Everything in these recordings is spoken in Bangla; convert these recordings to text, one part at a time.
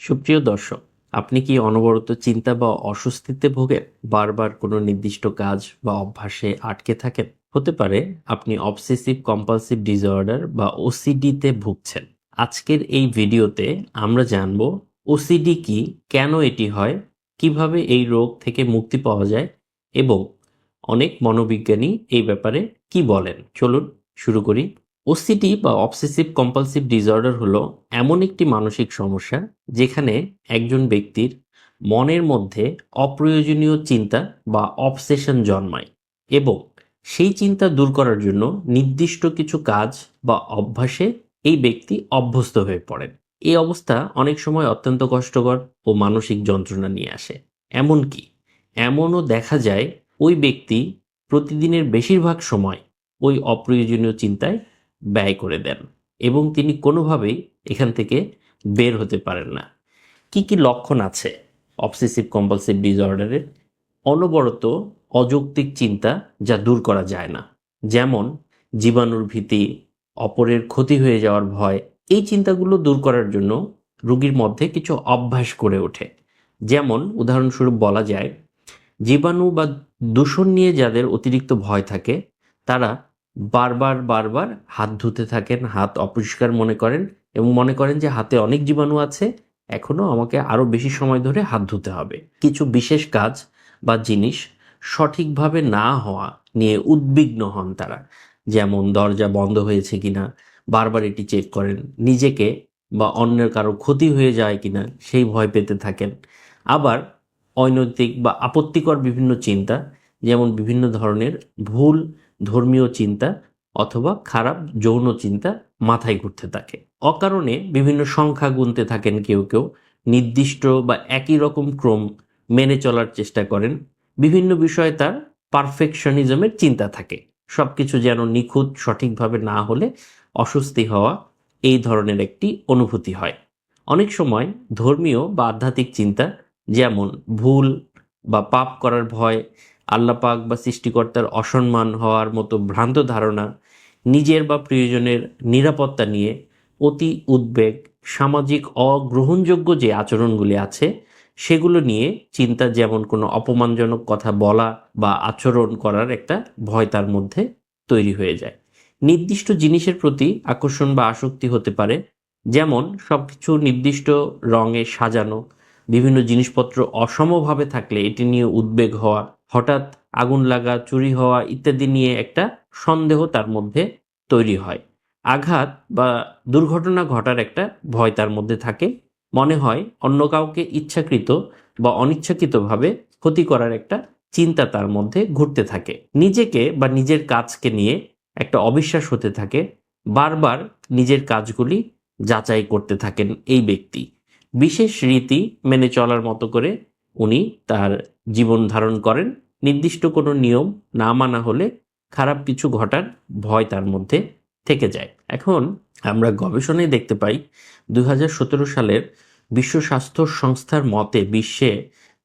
সুপ্রিয় দর্শক, আপনি কি অনবরত চিন্তা বা অস্বস্তিতে ভোগেন? বারবার কোনো নির্দিষ্ট কাজ বা অভ্যাসে আটকে থাকেন? হতে পারে আপনি অবসেসিভ কম্পালসিভ ডিসঅর্ডার বা ওসিডিতে ভুগছেন। আজকের এই ভিডিওতে আমরা জানব ওসিডি কি, কেন এটি হয়, কীভাবে এই রোগ থেকে মুক্তি পাওয়া যায় এবং অনেক মনোবিজ্ঞানী এই ব্যাপারে কি বলেন? চলুন শুরু করি। ওসিডি বা অবসেসিভ কম্পালসিভ ডিসঅর্ডার হলো এমন একটি মানসিক সমস্যা যেখানে একজন ব্যক্তির মনের মধ্যে অপ্রয়োজনীয় চিন্তা বা অবসেশন জন্মায় এবং সেই চিন্তা দূর করার জন্য নির্দিষ্ট কিছু কাজ বা অভ্যাসে এই ব্যক্তি অভ্যস্ত হয়ে পড়েন। এই অবস্থা অনেক সময় অত্যন্ত কষ্টকর ও মানসিক যন্ত্রণা নিয়ে আসে। এমনকি এমনও দেখা যায় ওই ব্যক্তি প্রতিদিনের বেশিরভাগ সময় ওই অপ্রয়োজনীয় চিন্তায় ব্যয় করে দেন এবং তিনি কোনোভাবেই এখান থেকে বের হতে পারেন না। কি কি লক্ষণ আছে অবসেসিভ কম্পালসিভ ডিসঅর্ডারের অনবরত অযৌক্তিক চিন্তা যা দূর করা যায় না। যেমন জীবাণুর ভীতি, অপরের ক্ষতি হয়ে যাওয়ার ভয়, এই চিন্তাগুলো দূর করার জন্য রুগীর মধ্যে কিছু অভ্যাস করে ওঠে। যেমন উদাহরণস্বরূপ বলা যায়, জীবাণু বা দূষণ নিয়ে যাদের অতিরিক্ত ভয় থাকে, তারা বারবার বারবার হাত ধুতে থাকেন, হাত অপরিষ্কার মনে করেন এবং মনে করেন যে হাতে অনেক জীবাণু আছে এখনও আমাকে আরও বেশি সময় ধরে হাত ধুতে হবে। কিছু বিশেষ কাজ বা জিনিস সঠিকভাবে না হওয়া নিয়ে উদ্বিগ্ন হন তারা। যেমন দরজা বন্ধ হয়েছে কিনা, বারবার এটি চেক করেন, নিজেকে বা অন্যের কারও ক্ষতি হয়ে যায় কিনা সেই ভয় পেতে থাকেন। আবার অনৈতিক বা আপত্তিকর বিভিন্ন চিন্তা, যেমন বিভিন্ন ধরনের ভুল ধর্মীয় চিন্তা অথবা খারাপ যৌন চিন্তা মাথায় ঘুরতে থাকে। অকারণে বিভিন্ন সংখ্যা গুনতে থাকেন কেউ কেউ, নির্দিষ্ট বা একই রকম ক্রম মেনে চলার চেষ্টা করেন। বিভিন্ন বিষয়ে তার পারফেকশনিজমের চিন্তা থাকে। সব কিছু যেন নিখুঁত, সঠিকভাবে না হলে অস্বস্তি হওয়া এই ধরনের একটি অনুভূতি হয়। অনেক সময় ধর্মীয় বা আধ্যাত্মিক চিন্তা যেমন ভুল বা পাপ করার ভয় আল্লাপাক বা সৃষ্টিকর্তার অসম্মান হওয়ার মতো ভ্রান্ত ধারণা নিজের বা প্রিয়জনের নিরাপত্তা নিয়ে অতি উদ্বেগ, সামাজিক অগ্রহণযোগ্য যে আচরণগুলি আছে, সেগুলো নিয়ে চিন্তা যেমন কোনো অপমানজনক কথা বলা বা আচরণ করার একটা ভয় তার মধ্যে তৈরি হয়ে যায়। নির্দিষ্ট জিনিসের প্রতি আকর্ষণ বা আসক্তি হতে পারে, যেমন সব কিছু নির্দিষ্ট রঙে সাজানো, বিভিন্ন জিনিসপত্র অসমভাবে থাকলে এটি নিয়ে উদ্বেগ হওয়া হঠাৎ আগুন লাগা, চুরি হওয়া ইত্যাদি নিয়ে একটা সন্দেহ তার মধ্যে তৈরি হয়। আঘাত বা দুর্ঘটনা ঘটার একটা ভয় তার মধ্যে থাকে। মনে হয় অন্য কাউকে ইচ্ছাকৃত বা অনিচ্ছাকৃতভাবে ক্ষতি করার একটা চিন্তা তার মধ্যে ঘুরতে থাকে। নিজেকে বা নিজের কাজকে নিয়ে একটা অবিশ্বাস হতে থাকে। বারবার নিজের কাজগুলি যাচাই করতে থাকেন এই ব্যক্তি। বিশেষ রীতি মেনে চলার মতো করে উনি তার জীবন ধারণ করেন। নির্দিষ্ট কোনো নিয়ম না মানা হলে খারাপ কিছু ঘটার ভয় তার মধ্যে থেকে যায়। এখন আমরা গবেষণায় দেখতে পাই দু হাজার সতেরো সালের বিশ্ব স্বাস্থ্য সংস্থার মতে বিশ্বে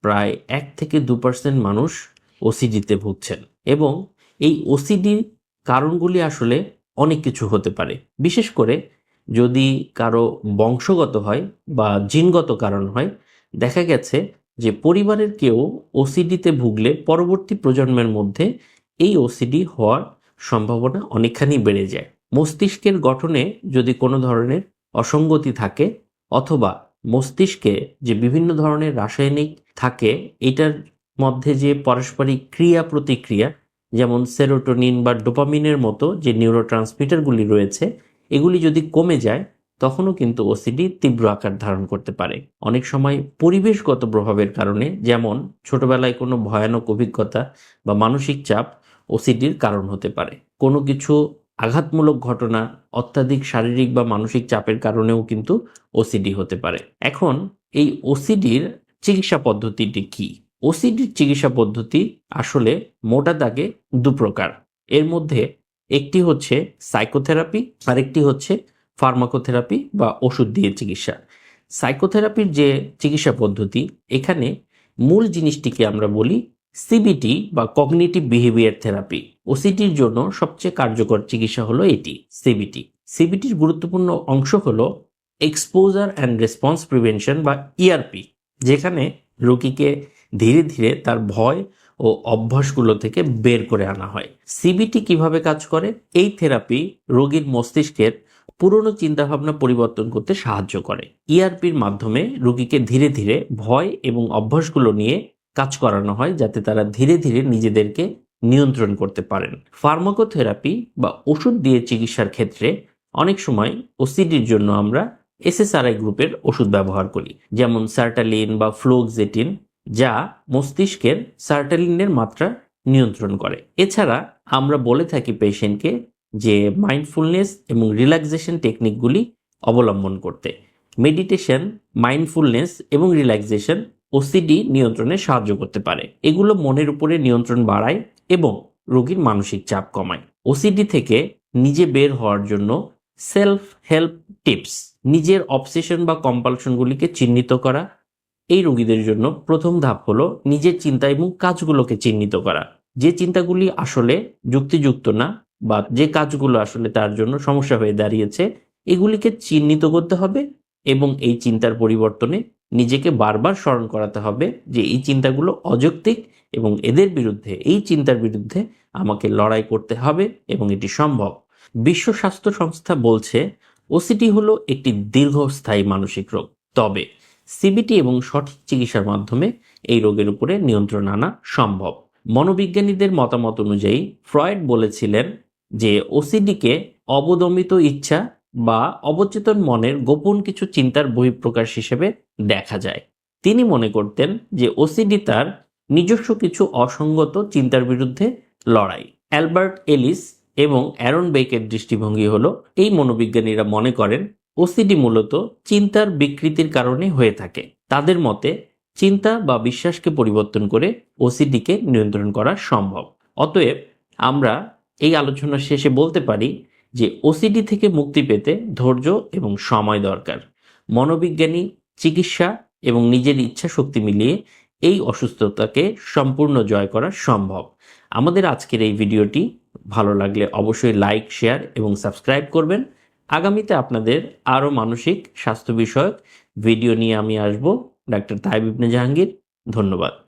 প্রায় এক থেকে দু পার্সেন্ট মানুষ ওসিডিতে ভুগছেন এবং এই ওসিডির কারণগুলি আসলে অনেক কিছু হতে পারে। বিশেষ করে যদি কারও বংশগত হয় বা জিনগত কারণ হয়, দেখা গেছে যে পরিবারের কেউ ওসিডিতে ভুগলে পরবর্তী প্রজন্মের মধ্যে এই ওসিডি হওয়ার সম্ভাবনা অনেকখানি বেড়ে যায়। মস্তিষ্কের গঠনে যদি কোনো ধরনের অসঙ্গতি থাকে অথবা মস্তিষ্কে যে বিভিন্ন ধরনের রাসায়নিক থাকে, এটার মধ্যে যে পারস্পরিক ক্রিয়া প্রতিক্রিয়া যেমন সেরোটোনিন বা ডোপামিনের মতো যে নিউরো রয়েছে, এগুলি যদি কমে যায় তখনও কিন্তু ওসিডি তীব্র আকার ধারণ করতে পারে। অনেক সময় পরিবেশগত প্রভাবের কারণে, যেমন ছোটবেলায় কোনো ভয়ানক অভিজ্ঞতা বা মানসিক চাপ ওসিডির কারণ হতে পারে। কোনো কিছু আঘাতমূলক ঘটনা, অত্যাধিক শারীরিক বা মানসিক চাপের কারণেও কিন্তু ওসিডি হতে পারে। এখন এই ওসিডির চিকিৎসা পদ্ধতিটি কি? ওসিডির চিকিৎসা পদ্ধতি আসলে মোটা দাগে দু প্রকার এর মধ্যে একটি হচ্ছে সাইকোথেরাপি আর একটি হচ্ছে ফার্মাকোথেরাপি বা ওষুধ দিয়ে চিকিৎসা। সাইকোথেরাপির যে চিকিৎসা পদ্ধতি, এখানে মূল জিনিসটিকে আমরা বলি সিবিটি বা কগনিটিভ বিহেভিয়ার থেরাপি ওসিটির জন্য সবচেয়ে কার্যকর চিকিৎসা হলো এটি সিবিটি সিবিটির গুরুত্বপূর্ণ অংশ হলো এক্সপোজার অ্যান্ড রেসপন্স প্রিভেনশন বা ইআরপি যেখানে রোগীকে ধীরে ধীরে তার ভয় ও অভ্যাসগুলো থেকে বের করে আনা হয়। সিবিটি কীভাবে কাজ করে? এই থেরাপি রোগীর মস্তিষ্কের পুরনো চিন্তাভাবনা পরিবর্তন করতে সাহায্য করে। ইআরপির মাধ্যমে রোগীকে ধীরে ধীরে ভয় এবং অভ্যাসগুলো নিয়ে কাজ করানো হয় যাতে তারা ধীরে ধীরে নিজেদেরকে নিয়ন্ত্রণ করতে পারেন। ফার্মাকোথেরাপি বা ওষুধ দিয়ে চিকিৎসার ক্ষেত্রে অনেক সময় ওসিডির জন্য আমরা এসএসআরআই গ্রুপের ওষুধ ব্যবহার করি, যেমন সার্টালিন বা ফ্লোক্সেটিন, যা মস্তিষ্কের সার্টালিনের মাত্রা নিয়ন্ত্রণ করে। এছাড়া আমরা বলে থাকি পেশেন্টকে যে মাইন্ডফুলনেস এবং রিল্যাক্সেশন টেকনিকগুলি অবলম্বন করতে। মেডিটেশন মাইন্ডফুলনেস এবং রিল্যাক্সেশন ওসিডি নিয়ন্ত্রণে সাহায্য করতে পারে। এগুলো মনের উপরে নিয়ন্ত্রণ বাড়ায় এবং রোগীর মানসিক চাপ কমায়। ওসিডি থেকে নিজে বের হওয়ার জন্য সেলফ হেল্প টিপস নিজের অবসেশন বা কম্পালশনগুলিকে চিহ্নিত করা। এই রোগীদের জন্য প্রথম ধাপ হলো নিজের চিন্তা এবং কাজগুলোকে চিহ্নিত করা। যে চিন্তাগুলি আসলে যুক্তিযুক্ত না বা যে কাজগুলো আসলে তার জন্য সমস্যা হয়ে দাঁড়িয়েছে, এগুলিকে চিহ্নিত করতে হবে এবং এই চিন্তার পরিবর্তনে নিজেকে বারবার স্মরণ করাতে হবে যে এই চিন্তাগুলো অযৌক্তিক এবং এদের বিরুদ্ধে, এই চিন্তার বিরুদ্ধে আমাকে লড়াই করতে হবে এবং এটি সম্ভব। বিশ্ব স্বাস্থ্য সংস্থা বলছে ওসিটি হলো একটি দীর্ঘস্থায়ী মানসিক রোগ। তবে সিবিটি এবং সঠিক চিকিৎসার মাধ্যমে এই রোগের উপরে নিয়ন্ত্রণ আনা সম্ভব। মনোবিজ্ঞানীদের মতামত অনুযায়ী, ফ্রয়েড বলেছিলেন যে ওসিডিকে অবদমিত ইচ্ছা বা অবচেতন মনের গোপন কিছু চিন্তার বহিঃপ্রকাশ হিসেবে দেখা যায়। তিনি মনে করতেন যে ওসিডি তার নিজস্ব কিছু অসঙ্গত চিন্তার বিরুদ্ধে লড়াই। অ্যালবার্ট এলিস এবং অ্যারন বেকের দৃষ্টিভঙ্গি হলো এই মনোবিজ্ঞানীরা মনে করেন ওসিডি মূলত চিন্তার বিকৃতির কারণে হয়ে থাকে। তাদের মতে চিন্তা বা বিশ্বাসকে পরিবর্তন করে ওসিডিকে নিয়ন্ত্রণ করা সম্ভব। অতএব আমরা এই আলোচনা শেষে বলতে পারি যে ওসিডি থেকে মুক্তি পেতে ধৈর্য এবং সময় দরকার। মনোবিজ্ঞানী, চিকিৎসা এবং নিজের ইচ্ছা শক্তি মিলিয়ে এই অসুস্থতাকে সম্পূর্ণ জয় করা সম্ভব। আমাদের আজকের এই ভিডিওটি ভালো লাগলে অবশ্যই লাইক, শেয়ার এবং সাবস্ক্রাইব করবেন। আগামীতে আপনাদের আরও মানসিক স্বাস্থ্য বিষয়ক ভিডিও নিয়ে আমি আসব। ডাক্তার তাইব ইবনে জাহাঙ্গীর, ধন্যবাদ।